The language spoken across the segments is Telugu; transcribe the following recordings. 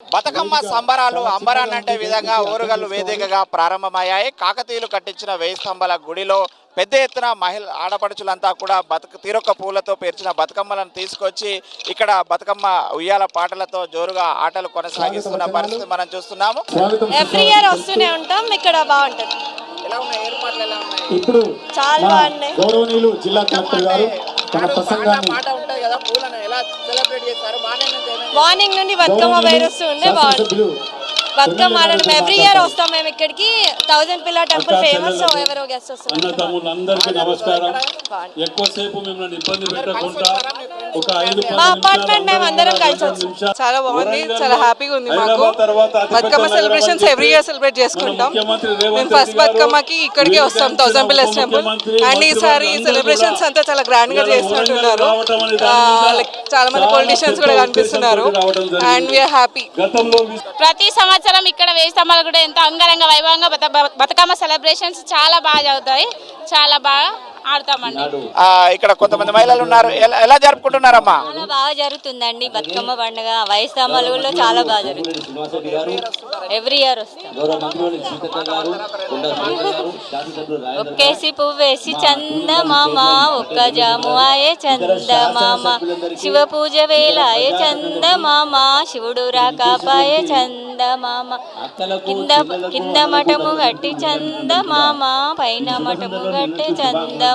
బతుకమ్మ సంబరాలు అంబరాన్నంటే విధంగా ఓరుగల్లు వేదికగా ప్రారంభమయ్యాయి. కాకతీయులు కట్టించిన వేయి స్తంభాల గుడిలో పెద్ద ఎత్తున మహిళ ఆడపడుచులంతా కూడా బతుక తీరొక్క పూలతో పేర్చిన బతుకమ్మలను తీసుకొచ్చి ఇక్కడ బతుకమ్మ ఉయ్యాల పాటలతో జోరుగా ఆటలు కొనసాగిస్తున్న పరిస్థితి మనం చూస్తున్నాము. ఎవ్రీ ఇయర్ వస్తూనే ఉంటాం ఇక్కడ బాగుంటుంది. ఎలా ఉన్నాయి? ఏర్పాట్లు ఎలా ఉన్నాయి? ఇప్పుడు చాలా బాగున్నాయి. గౌరవనీయులు జిల్లా కలెక్టర్ గారు తన పాట- ప్రసంగాన్ని పాట ఉంటుంది కదా పూలను ఎలా సెలబ్రేట్ చేస్తారు మార్నింగ్ నుంచి ఏమేమి మార్నింగ్ నుండి బతుకమ్మ వైరస్ ఉండే బాగుంటుంది. శాసనసభ్యులు బతుకమ్మ ఆడడం ఎవ్రీ ఇయర్ వస్తాం మేము ఇక్కడికి. థౌజండ్ పిల్ల టెంపుల్ ఫేమస్ సో ఎవరో గెస్ట్ వస్తారు. అన్నదమ్ములందరికీ నమస్కారం. ఎక్కువసేపు మిమ్మల్ని ఇబ్బంది పెట్టకుండా ఒక ఐదు మా అపార్ట్మెంట్ మేము అందరం కలిసి వచ్చాం చాలా బాగుంది. చాలా హ్యాపీగా ఉంది మాకు. Bathukamma celebrations every year celebrate చేసుకుంటాం. మేము ఫస్ట్ బతుకమ్మకి ఇక్కడికే వస్తాం థౌసండ్ పిల్లర్స్ టెంపుల్ అండ్ ఈసారి సెలబ్రేషన్స్ అంతా చాలా గ్రాండ్గా లైక్ చాలా మంది పొలిటీషియన్స్ కూడా కనిపిస్తున్నారు. అండ్ వీఆర్ హ్యాపీ ప్రతి సంవత్సరం ఇక్కడ వేయి స్తంభాలు కూడా ఎంతో అంగరంగ వైభవంగా బత- బతుకమ్మ సెలబ్రేషన్స్ చాలా బాగా జరుగుతాయి. చాలా బాగా ఇక్కడ కొంతమంది మహిళలు ఉన్నారు. ఎలా జరుపుకుంటున్నారమ్మా? చాలా బాగా జరుగుతుందండి. బతుకమ్మ పండుగ వయస్సామలుగులో చాలా బాగా జరుగుతుంది. ఎవ్రీ ఇయర్ వస్తాం ఒక్కేసి పువ్వేసి చందమామ ఒక్క జాము ఆయే చందమామ. శివ పూజ వేలాయే చందమామ. శివుడు రాకాపాయే చందమామ. కింద కింద మఠము గట్టి చందమామ. పైన మఠము గట్టి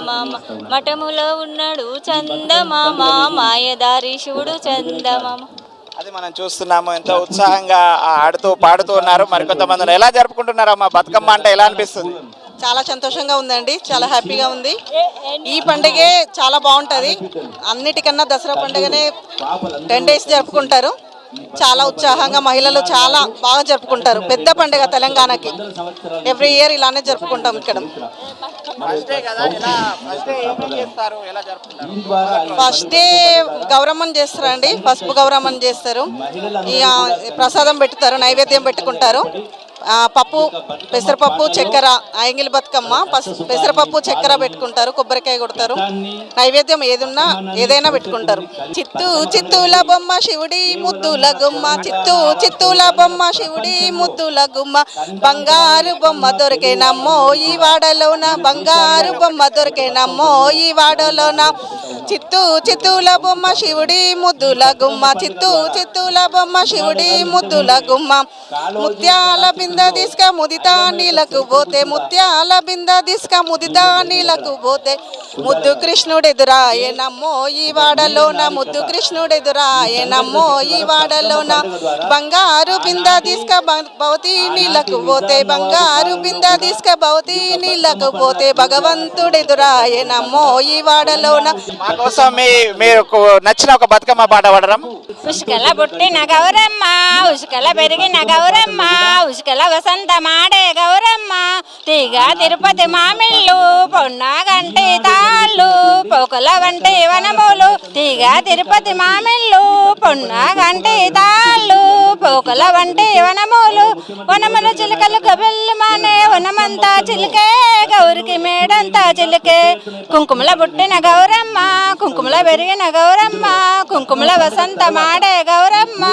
చందమామ మఠములో ఉన్నాడు చందమామ. మాయదారి శివుడు చందమామ. అది మనం చూస్తున్నాము. ఎంతో ఉత్సాహంగా ఆడుతూ పాడుతూ ఉన్నారు. మరి కొంతమంది ఎలా జరుపుకుంటున్నారమ్మా? బతుకమ్మ అంటే ఎలా అనిపిస్తుంది? చాలా సంతోషంగా ఉందండి. చాలా హ్యాపీగా ఉంది. ఈ పండుగే చాలా బాగుంటుంది. అన్నిటికన్నా దసరా పండుగనే టెన్ డేస్ జరుపుకుంటారు. చాలా ఉత్సాహంగా మహిళలు చాలా బాగా జరుపుకుంటారు. పెద్ద పండుగ తెలంగాణకి. ఎవ్రీ ఇయర్ ఇలానే జరుపుకుంటాం ఇక్కడ. ఫస్ట్ డే గౌరమ్మని చేస్తారండి. పసుపు గౌరమ్మని చేస్తారు. ఇక ప్రసాదం పెట్టుతారు నైవేద్యం పెట్టుకుంటారు. పప్పు పెసరపప్పు చక్కెర ఆయంగిలి బతుకమ్మ పెసరపప్పు చక్కెర పెట్టుకుంటారు కొబ్బరికాయ కొడతారు. నైవేద్యం ఏదున్నా ఏదైనా పెట్టుకుంటారు. చిత్తూ చిత్తూల బొమ్మ శివుడి ముద్దుల గుమ్మ చిత్తూ చిత్తూల బొమ్మ శివుడి ముద్దుల గుమ్మ. బంగారు బొమ్మ దొరికేనమ్మో ఈ వాడలోన? బంగారు బొమ్మ దొరికేనమ్మో ఈ వాడలోన? చిత్తూ చిత్తూల బొమ్మ శివుడి ముద్దుల గుమ్మ. చిత్తూ చిత్తూల బొమ్మ శివుడి ముద్దుల గుమ్మ. ముత్యాల బిందు తీసుక ముదితా నీలకు పోతే ముత్యాల బింద తీసుక ముదితా నీలకు పోతే ముద్దు కృష్ణుడు ఎదురాయే నమ్మో ఈ వాడలోన ముద్దు కృష్ణుడు ఎదురాయే నమ్మో ఈ వాడలోన. బంగారు బింద తీసుక భవతి నీళ్ళకు పోతే బంగారు బింద తీసుక భవతి నీళ్ళకు పోతే భగవంతుడు ఎదురాయే నమ్మో ఈ వాడలోన. కోసం మీ మీరు నచ్చిన ఒక బతుకమ్మ పాట పాడడం ఉసుకల పుట్టిన గౌరమ్మ ఉసుకల పెరిగిన గౌరమ్మ ఉసుకల వసంత మాడే గౌరమ్మ తీగ తిరుపతి మామిళ్ళు పొన్నాగంటి తాళ్ళు పోకల వంటి వనములు. తీగ తిరుపతి మామిళ్ళు పొన్నాగంటి తాళ్ళు పోకల వంటి వనములు. వనముల చిలుకలు గబెల్లు మానే వనమంతా చిలుకే గౌరికి మేడంతా చిలుకే. కుంకుమల పుట్టిన గౌరమ్మ కుంకుమల పెరిగిన గౌరమ్మ కుంకుమల వసంత మాడే గౌరమ్మ.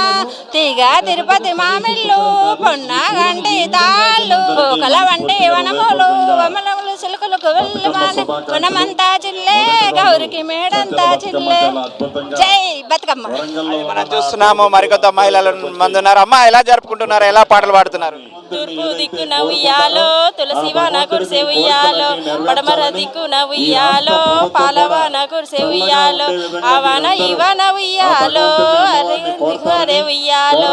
తీగ తిరుపతి మామిళ్ళు పొన్నాగంటి తాళ్ళు పోకల వంటి వనములు వమలములు చిలుకలు గొవ్వెళ్ళు మానే వనమంతా చిల్లే గౌరికి మేడంతా చిల్లే జై బతుకమ్మ. మనం చూస్తున్నాము మరికొంత మహిళలు మంది ఉన్నారు అమ్మ ఎలా జరుపుకుంటున్నారు? ఎలా పాటలు పాడుతున్నారు? తూర్పు దిక్కున ఉయ్యాలో తులసివాన కురిసే ఉయ్యాలో పడమర దిక్కున ఉయ్యాలో పాలవాన కురిసే ఉయ్యాలో ఆవాన ఇవాన ఉయ్యాలో అరే ఉయ్యాలో.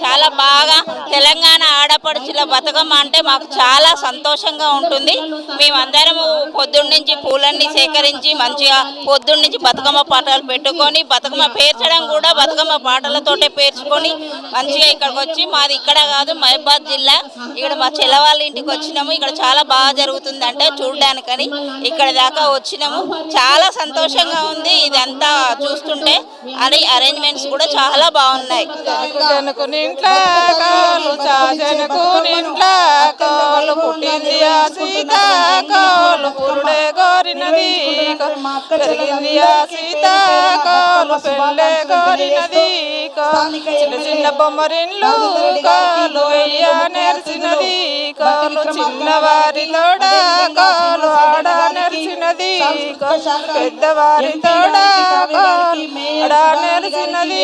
చాలా బాగా తెలంగాణ ఆడపడుచుల బతుకమ్మ అంటే మాకు చాలా సంతోషంగా ఉంటుంది. మేమందరము పొద్దున్న నుంచి పూలన్నీ సేకరించి మంచిగా పొద్దున్న నుంచి బతుకమ్మ పాటలు పెట్టుకొని బతుకమ్మ పేర్చడం కూడా బతుకమ్మ పాటలతోటే పేర్చుకొని మంచిగా ఇక్కడికి వచ్చి మాది ఇక్కడ కాదు మహిబాద్ జిల్లా. ఇక్కడ మా చెల్లవాళ్ళ ఇంటికి వచ్చినాము. ఇక్కడ చాలా బాగా జరుగుతుంది అంటే చూడడానికని ఇక్కడ దాకా వచ్చినాము. చాలా సంతోషంగా ఉంది ఇదంతా చూస్తుంటే. అది అరేంజ్మెంట్స్ కూడా చాలా బాగున్నాయి. జనకు నింట్ల కాలు పురుడే గోరి కోరినది పెళ్ళే చిన్న చిన్న బొమ్మరిన్లు కాలు వెయ్య నేర్చినది. కాలు చిన్నవారి తోడ కాలు ఆడా నేర్చినది పెద్దవారి తోడ నేర్చినది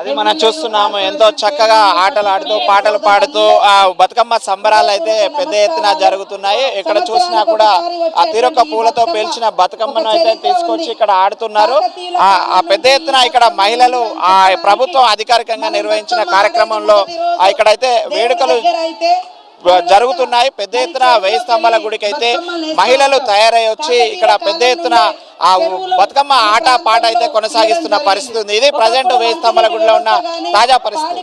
అది మనం చూస్తున్నాము ఎంతో చక్కగా ఆటలు ఆడుతూ పాటలు పాడుతూ ఆ బతుకమ్మ సంబరాలు అయితే పెద్ద ఎత్తున జరుగుతున్నాయి. ఇక్కడ చూసినా కూడా ఆ తీరొక్క పూలతో పేల్చిన బతుకమ్మను అయితే తీసుకొచ్చి ఇక్కడ ఆడుతున్నారు. ఆ ఆ పెద్ద ఎత్తున ఇక్కడ మహిళలు ఆ ప్రభుత్వం అధికారికంగా నిర్వహించిన కార్యక్రమంలో ఆ ఇక్కడైతే వేడుకలు జరుగుతున్నాయి. పెద్ద ఎత్తున వెయ్యి స్తంభాల గుడికి అయితే మహిళలు తయారై వచ్చి ఇక్కడ పెద్ద ఎత్తున ఆ బతుకమ్మ ఆట పాట అయితే కొనసాగిస్తున్న పరిస్థితి ఉంది. ఇది ప్రజెంట్ వెయ్యి స్తంభాల గుడిలో ఉన్న తాజా పరిస్థితి.